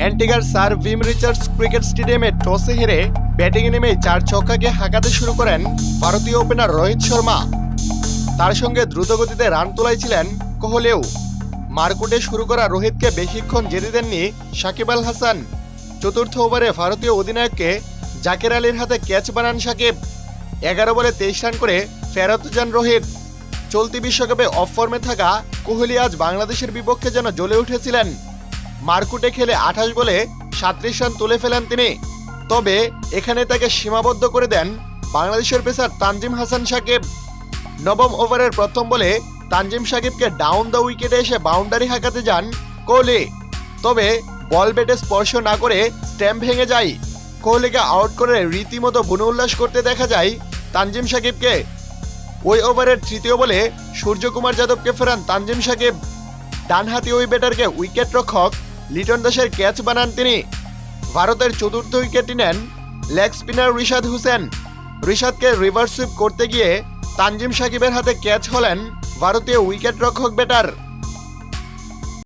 অ্যান্টিগার sir Viv Richards cricket স্টেডিয়ামে টসে হেরে ব্যাটিংয়ে নেমে চার ছক্কাকে হাঁকাতে শুরু করেন ভারতীয় ওপেনার রোহিত শর্মা। তার সঙ্গে দ্রুতগতিতে রান তোলাই ছিলেন কোহলিও। মারকুটে শুরু করা রোহিতকে বেশিক্ষণ যেতে দেননি সাকিব আল হাসান। চতুর্থ ওভারে ভারতীয় অধিনায়ককে জাকের আলীর হাতে ক্যাচ বানান সাকিব। এগারো বলে তেইশ রান করে ফেরত যান রোহিত। চলতি বিশ্বকাপে অফ ফর্মে থাকা কোহলি আজ বাংলাদেশের বিপক্ষে যেন জ্বলে উঠেছিলেন। মারকুটে খেলে আঠাশ বলে সাত্রিশ রান তুলে ফেলেন তিনি। তবে এখানে তাকে সীমাবদ্ধ করে দেন বাংলাদেশের পেসার তানজিম হাসান সাকিব। নবম ওভারের প্রথম বলে তানজিম সাকিবকে ডাউন দ্য উইকেটে এসে বাউন্ডারি হাঁকাতে যান কোহলি। তবে বল ব্যাটে স্পর্শ না করে স্ট্যাম্প ভেঙে যায়। কোহলিকে আউট করে রীতিমতো বুনো উল্লাস করতে দেখা যায় তানজিম সাকিবকে। ওই ওভারের তৃতীয় বলে সূর্যকুমার যাদবকে ফেরান তানজিম সাকিব। ডানহাতি ওই ব্যাটারকে উইকেট রক্ষক লিটন দাসের ক্যাচ বানান তিনি। ভারতের চতুর্থ উইকেটটি নেন লেগ স্পিনার রিশাদ হুসেন। রিশাদকে রিভার্স সুইপ করতে গিয়ে তানজিম সাকিবের হাতে ক্যাচ হলেন ভারতীয় উইকেট রক্ষক ব্যাটার।